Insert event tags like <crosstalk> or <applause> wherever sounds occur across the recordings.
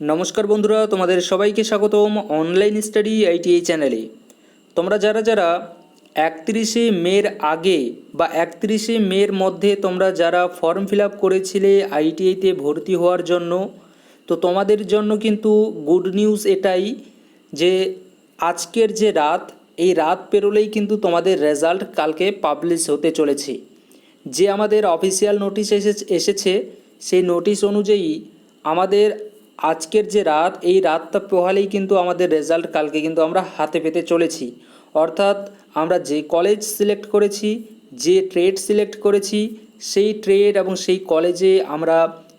নমস্কার বন্ধুরা, তোমাদের সবাইকে স্বাগতম অনলাইন স্টাডি আইটিআই চ্যানেলে তোমরা যারা যারা একত্রিশে মের আগে বা একত্রিশে মের মধ্যে তোমরা যারা ফর্ম ফিল আপ করেছিলে আইটিআইতে ভর্তি হওয়ার জন্য, তো তোমাদের জন্য কিন্তু গুড নিউজ এটাই যে আজকের যে রাত, এই রাত পেরোলেই কিন্তু তোমাদের রেজাল্ট কালকে পাবলিশ হতে চলেছে। যে আমাদের অফিসিয়াল নোটিশ এসে এসেছে, সেই নোটিশ অনুযায়ী আমাদের আজকের যে রাত, এই রাতটা পোহালেই কিন্তু আমাদের রেজাল্ট কালকে কিন্তু আমরা হাতে পেতে চলেছি। অর্থাৎ আমরা যে কলেজ সিলেক্ট করেছি, যে ট্রেড সিলেক্ট করেছি, সেই ট্রেড এবং সেই কলেজে আমরা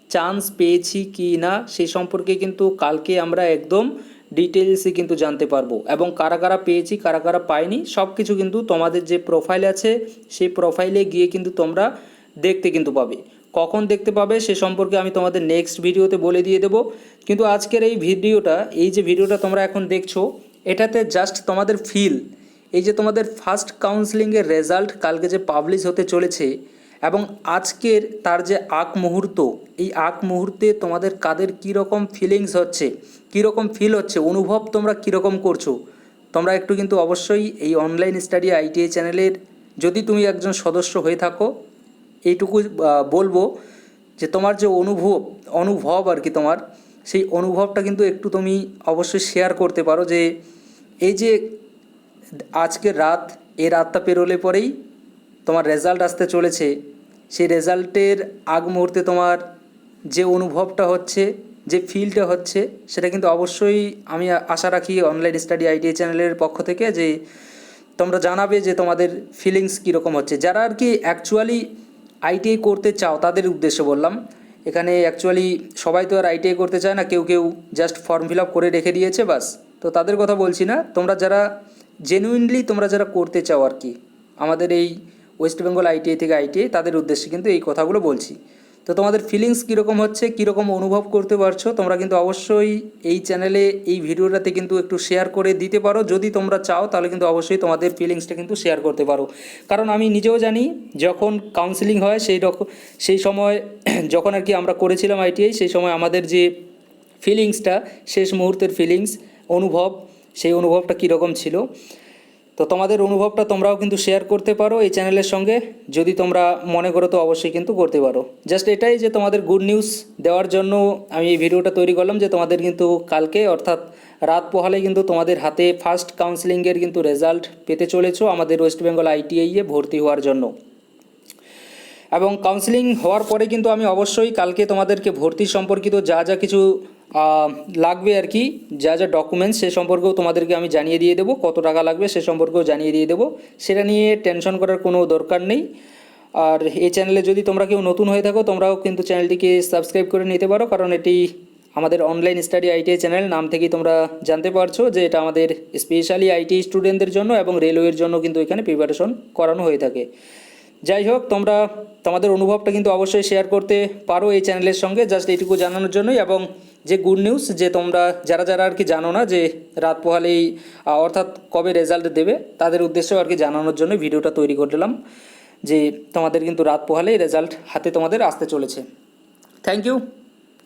চান্স পেয়েছি কি না সেই সম্পর্কে কিন্তু কালকে আমরা একদম ডিটেলসে কিন্তু জানতে পারব। এবং কারা কারা পেয়েছি, কারা কারা পাইনি সব কিছু কিন্তু তোমাদের যে প্রোফাইল আছে, সেই প্রোফাইলে গিয়ে কিন্তু তোমরা দেখতে কিন্তু পাবে। কখন দেখতে পাবে সে সম্পর্কে আমি তোমাদের নেক্সট ভিডিওতে বলে দিয়ে দেবো। কিন্তু আজকের এই ভিডিওটা, এই যে ভিডিওটা তোমরা এখন দেখছ, এটাতে জাস্ট তোমাদের ফিল এই যে তোমাদের ফার্স্ট কাউন্সিলিংয়ের রেজাল্ট কালকে যে পাবলিশ হতে চলেছে, এবং আজকের তার যে আক মুহূর্ত, এই আগ মুহূর্তে তোমাদের কাদের কীরকম ফিলিংস হচ্ছে, কীরকম ফিল হচ্ছে, অনুভব তোমরা কীরকম করছ, তোমরা একটু কিন্তু অবশ্যই এই অনলাইন স্টাডি আইটিআই চ্যানেলের যদি তুমি একজন সদস্য হয়ে থাকো এইটুকু বলব যে তোমার যে অনুভব অনুভব আর কি তোমার, সেই অনুভবটা কিন্তু একটু তুমি অবশ্যই শেয়ার করতে পারো যে এই যে আজকের রাত, এই রাতটা পেরোলে পরেই তোমার রেজাল্ট আসতে চলেছে। সেই রেজাল্টের আগ মুহূর্তে তোমার যে অনুভবটা হচ্ছে, যে ফিলটা হচ্ছে, সেটা কিন্তু অবশ্যই আমি আশা রাখি অনলাইন স্টাডি আইটিআই চ্যানেলের পক্ষ থেকে যে তোমরা জানাবে যে তোমাদের ফিলিংস কীরকম হচ্ছে। যারা আর কি অ্যাকচুয়ালি আইটিআই করতে চাও, তাদের উদ্দেশ্যে বললাম। এখানে অ্যাকচুয়ালি সবাই তো আর আইটিআই করতে চায় না, কেউ কেউ জাস্ট ফর্ম ফিল আপ করে রেখে দিয়েছে, বাস। তো তাদের কথা বলছি না, তোমরা যারা জেনুইনলি তোমরা যারা করতে চাও আর কি, আমাদের এই ওয়েস্ট বেঙ্গল আইটিআই থেকে আইটিআই তাদের উদ্দেশ্যে কিন্তু এই কথাগুলো বলছি। তো তোমাদের ফিলিংস কীরকম হচ্ছে, কীরকম অনুভব করতে পারছ, তোমরা কিন্তু অবশ্যই এই চ্যানেলে এই ভিডিওটাতে কিন্তু একটু শেয়ার করে দিতে পারো। যদি তোমরা চাও, তাহলে কিন্তু অবশ্যই তোমাদের ফিলিংসটা কিন্তু শেয়ার করতে পারো। কারণ আমি নিজেও জানি, যখন কাউন্সিলিং হয়, সেই রকম সেই সময় <clears throat> যখন আর কি আমরা করেছিলাম আইটিআই সেই সময় আমাদের যে ফিলিংসটা শেষ মুহূর্তের ফিলিংস অনুভব, সেই অনুভবটা কীরকম ছিল? তো তোমাদের অনুভবটা তোমরাও কিন্তু শেয়ার করতে পারো এই চ্যানেলের সঙ্গে। যদি তোমরা মনে করো তো অবশ্যই কিন্তু করতে পারো। জাস্ট এটাই যে তোমাদের গুড নিউজ দেওয়ার জন্য আমি এই ভিডিওটা তৈরি করলাম যে তোমাদের কিন্তু কালকে অর্থাৎ রাত পোহালে কিন্তু তোমাদের হাতে ফার্স্ট কাউন্সিলিংয়ের কিন্তু রেজাল্ট পেতে চলেছো আমাদের ওয়েস্ট বেঙ্গল আইটিআইয়ে ভর্তি হওয়ার জন্য। এবং কাউন্সিলিং হওয়ার পরে কিন্তু আমি অবশ্যই কালকে তোমাদেরকে ভর্তি সম্পর্কিত যা যা কিছু লাগবে আর কি, যা যা ডকুমেন্টস সে সম্পর্কেও তোমাদেরকে আমি জানিয়ে দিয়ে দেবো, কত টাকা লাগবে সে সম্পর্কেও জানিয়ে দিয়ে দেবো। সেটা নিয়ে টেনশন করার কোনো দরকার নেই। আর এই চ্যানেলে যদি তোমরা কেউ নতুন হয়ে থাকো, তোমরাও কিন্তু চ্যানেলটিকে সাবস্ক্রাইব করে নিতে পারো, কারণ এটি আমাদের অনলাইন স্টাডি আইটিআই চ্যানেল নাম থেকেই তোমরা জানতে পারছ যে এটা আমাদের স্পেশালি আইটি স্টুডেন্টদের জন্য এবং রেলওয়ের জন্য কিন্তু এখানে প্রিপারেশন করানো হয়ে থাকে। যাই হোক, তোমরা, তোমাদের অনুভবটা কিন্তু অবশ্যই শেয়ার করতে পারো এই চ্যানেলের সঙ্গে জাস্ট এইটুকু জানানোর জন্যই এবং যে গুড নিউজ যে তোমরা, যারা যারা আর কি জানো না যে রাত পোহালেই অর্থাৎ কবে রেজাল্ট দেবে, তাদের উদ্দেশ্যেও আর কি জানানোর জন্য ভিডিওটা তৈরি করলাম যে তোমাদের কিন্তু রাত পোহালেই রেজাল্ট হাতে তোমাদের আসতে চলেছে। Thank you